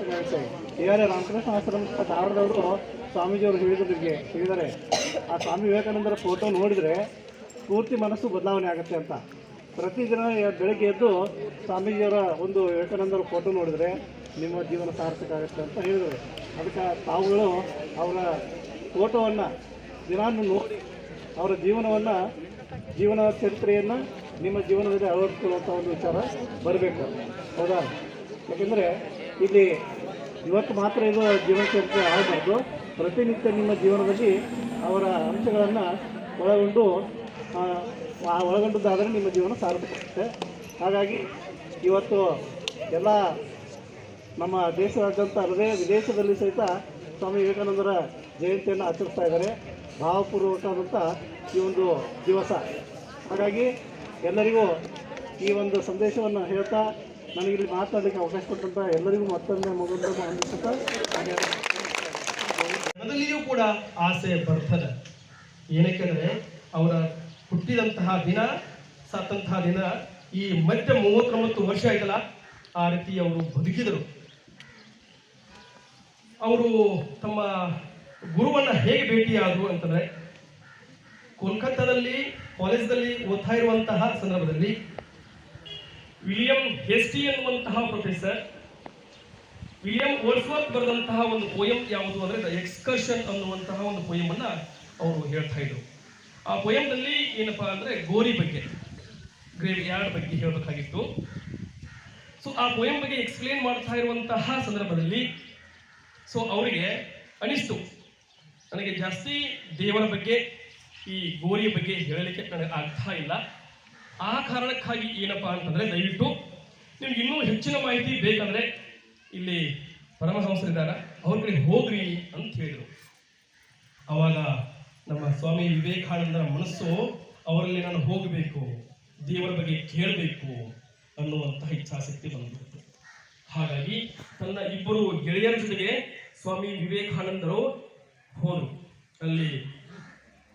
ಇವರು ರಾಮಕೃಷ್ಣ ಆಶ್ರಮ ಧಾರವಾಡದವರು ಸ್ವಾಮೀಜಿಯವರು ಹೇಳಿದ್ರಿಗೆ ಹೇಳಿದ್ದಾರೆ. ಆ ಸ್ವಾಮಿ ವಿವೇಕಾನಂದರ ಫೋಟೋ ನೋಡಿದರೆ ಪೂರ್ತಿ ಮನಸ್ಸು ಬದಲಾವಣೆ ಆಗುತ್ತೆ ಅಂತ. ಪ್ರತಿದಿನ ಬೆಳಗ್ಗೆ ಎದ್ದು ಸ್ವಾಮೀಜಿಯವರ ಒಂದು ವಿವೇಕಾನಂದರ ಫೋಟೋ ನೋಡಿದರೆ ನಿಮ್ಮ ಜೀವನ ಸಾರ್ಥಕ ಆಗುತ್ತೆ ಅಂತ ಹೇಳಿದರು ಅದಕ್ಕೆ ತಾವುಗಳು ಅವರ ಫೋಟೋವನ್ನು ದಿನಾನು ನೋಡಿ ಅವರ ಜೀವನವನ್ನು, ಜೀವನ ಚರಿತ್ರೆಯನ್ನು ನಿಮ್ಮ ಜೀವನದಲ್ಲಿ ಅಳವಡಿಸ್ಕೊಳ್ಳುವಂಥ ಒಂದು ವಿಚಾರ ಬರಬೇಕು. ಹೌದಾ? ಯಾಕೆಂದರೆ ಇಲ್ಲಿ ಇವತ್ತು ಮಾತ್ರ ಇದು ಜೀವನ ಚರಿತ್ರೆ ಆಗಬಾರ್ದು. ಪ್ರತಿನಿತ್ಯ ನಿಮ್ಮ ಜೀವನದಲ್ಲಿ ಅವರ ಅಂಶಗಳನ್ನು ಒಳಗೊಂಡು ಒಳಗೊಂಡದ್ದಾದರೆ ನಿಮ್ಮ ಜೀವನ ಸಾರ್ಥಕವಾಗುತ್ತೆ. ಹಾಗಾಗಿ ಇವತ್ತು ಎಲ್ಲ ನಮ್ಮ ದೇಶದಾದ್ಯಂತ ಅಲ್ಲದೆ ವಿದೇಶದಲ್ಲಿ ಸಹಿತ ಸ್ವಾಮಿ ವಿವೇಕಾನಂದರ ಜಯಂತಿಯನ್ನು ಆಚರಿಸ್ತಾ ಇದ್ದಾರೆ. ಭಾವಪೂರ್ವಕವಾದಂಥ ಈ ಒಂದು ದಿವಸ. ಹಾಗಾಗಿ ಎಲ್ಲರಿಗೂ ಈ ಒಂದು ಸಂದೇಶವನ್ನು ಹೇಳ್ತಾ ನನಗಿಲ್ಲಿ ಮಾತಾಡಲಿಕ್ಕೆ ಅವಕಾಶ ಕೊಟ್ಟಂತ ಎಲ್ಲರಿಗೂ ಮತ್ತೊಮ್ಮೆ ಮೊದಲು ಹಾಗೆ ಕೂಡ ಆಸೆ ಬರ್ತದೆ. ಏನಕ್ಕೆಂದ್ರೆ ಅವರ ಹುಟ್ಟಿದಂತಹ ದಿನ ಸತ್ತಂತಹ ದಿನ ಈ ಮಧ್ಯ ಮೂವತ್ತೊಂಬತ್ತು ವರ್ಷ ಆಯ್ತಲ್ಲ, ಆ ರೀತಿ ಅವರು ಬದುಕಿದರು. ಅವರು ತಮ್ಮ ಗುರುವನ್ನ ಹೇಗೆ ಭೇಟಿಯಾದರು ಅಂತಂದ್ರೆ, ಕೋಲ್ಕತ್ತಾದಲ್ಲಿ ಕಾಲೇಜ್ದಲ್ಲಿ ಓದ್ತಾ ಇರುವಂತಹ ಸಂದರ್ಭದಲ್ಲಿ ವಿಲಿಯಂ ಹೆಸ್ಟಿ ಎನ್ನುವಂತಹ ಪ್ರೊಫೆಸರ್. ವಿಲಿಯಂ ವರ್ಸ್ವರ್ತ್ ಬರೆದಂತಹ ಒಂದು ಪೋಯಂ ಯಾವುದು ಅಂದ್ರೆ ದ ಎಕ್ಸ್ಕರ್ಷನ್ ಅನ್ನುವಂತಹ ಒಂದು ಪೋಯಮನ್ನ ಅವರು ಹೇಳ್ತಾ ಇದ್ರು. ಆ ಪೋಯಂನಲ್ಲಿ ಏನಪ್ಪಾ ಅಂದ್ರೆ ಗೋರಿ ಬಗ್ಗೆ ಗ್ರೇವ್ ಯಾರ್ಡ್ ಬಗ್ಗೆ ಹೇಳಬೇಕಾಗಿತ್ತು. ಸೊ ಆ ಪೊಯಮ್ ಬಗ್ಗೆ ಎಕ್ಸ್ಪ್ಲೇನ್ ಮಾಡ್ತಾ ಇರುವಂತಹ ಸಂದರ್ಭದಲ್ಲಿ ಸೊ ಅವರಿಗೆ ಅನಿಸ್ತು. ನನಗೆ ಜಾಸ್ತಿ ದೇವರ ಬಗ್ಗೆ, ಈ ಗೋರಿಯ ಬಗ್ಗೆ ಹೇಳಲಿಕ್ಕೆ ನನಗೆ ಅರ್ಥ ಇಲ್ಲ. ಆ ಕಾರಣಕ್ಕಾಗಿ ಏನಪ್ಪ ಅಂತಂದ್ರೆ ದಯವಿಟ್ಟು ನಿಮ್ಗೆ ಇನ್ನೂ ಹೆಚ್ಚಿನ ಮಾಹಿತಿ ಬೇಕಂದ್ರೆ ಇಲ್ಲಿ ಪರಮಹಂಸರಿದ್ದಾರೆ. ಅವ್ರ ಕಡೆ ಹೋಗ್ರಿ ಅಂತ ಹೇಳಿದ್ರು. ಅವಾಗ ನಮ್ಮ ಸ್ವಾಮಿ ವಿವೇಕಾನಂದರ ಮನಸ್ಸು ಅವರಲ್ಲಿ ನಾನು ಹೋಗಬೇಕು, ದೇವರ ಬಗ್ಗೆ ಕೇಳಬೇಕು ಅನ್ನುವಂತಹ ಇಚ್ಛಾಶಕ್ತಿ ಬಂದ್ಬಿಡ್ತು. ಹಾಗಾಗಿ ತನ್ನ ಇಬ್ಬರು ಗೆಳೆಯರ ಜೊತೆಗೆ ಸ್ವಾಮಿ ವಿವೇಕಾನಂದರು ಹೋದರು. ಅಲ್ಲಿ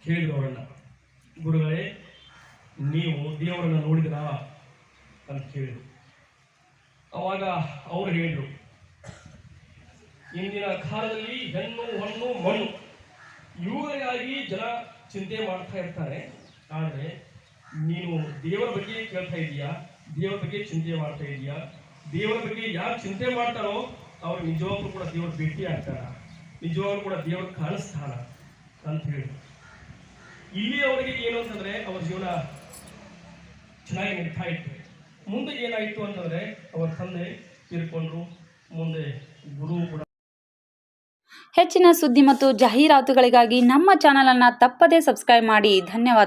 ಕೇಳಿದ್ರು ಅವರನ್ನ. ಗುರುಗಳೇ ನೀವು ದೇವರನ್ನ ನೋಡಿದ್ರ ಅಂತ ಕೇಳಿದ್ರು. ಅವಾಗ ಅವರು ಹೇಳಿದ್ರು, ಇಂದಿನ ಕಾಲದಲ್ಲಿ ಹೆಣ್ಣು ಹಣ್ಣು ಮಣ್ಣು ಇವುಗಳಿಗಾಗಿ ಜನ ಚಿಂತೆ ಮಾಡ್ತಾ ಇರ್ತಾರೆ. ಆದರೆ ನೀನು ದೇವರ ಬಗ್ಗೆ ಕೇಳ್ತಾ ಇದೀಯಾ ದೇವರ ಬಗ್ಗೆ ಚಿಂತೆ ಮಾಡ್ತಾ ಇದೀಯಾ ದೇವರ ಬಗ್ಗೆ ಯಾರು ಚಿಂತೆ ಮಾಡ್ತಾರೋ ಅವ್ರು ನಿಜವಾಗ್ಲೂ ಕೂಡ ದೇವರ ಭೇಟಿ ಆಗ್ತಾರ. ನಿಜವಾಗ್ಲೂ ಕೂಡ ದೇವರ ಕಾಣಿಸ್ತಾರ ಅಂತ ಹೇಳಿ ಇಲ್ಲಿ ಅವರಿಗೆ ಏನು ಅಂತಂದ್ರೆ, ಅವ್ರ ಜೀವನ ಚೆನ್ನಾಗಿ ನಡೀತಾ ಇತ್ತು ಮುಂದೆ ಏನಾಯಿತು ಅಂತಂದ್ರೆ ಅವರ ತಂದೆ ತೀರ್ಕೊಂಡ್ರು ಮುಂದೆ ಗುರು ಕೂಡ. ಹೆಚ್ಚಿನ ಸುದ್ದಿ ಮತ್ತು ಜಾಹೀರಾತುಗಳಿಗಾಗಿ ನಮ್ಮ ಚಾನಲನ್ನು ತಪ್ಪದೇ ಸಬ್ಸ್ಕ್ರೈಬ್ ಮಾಡಿ. ಧನ್ಯವಾದ.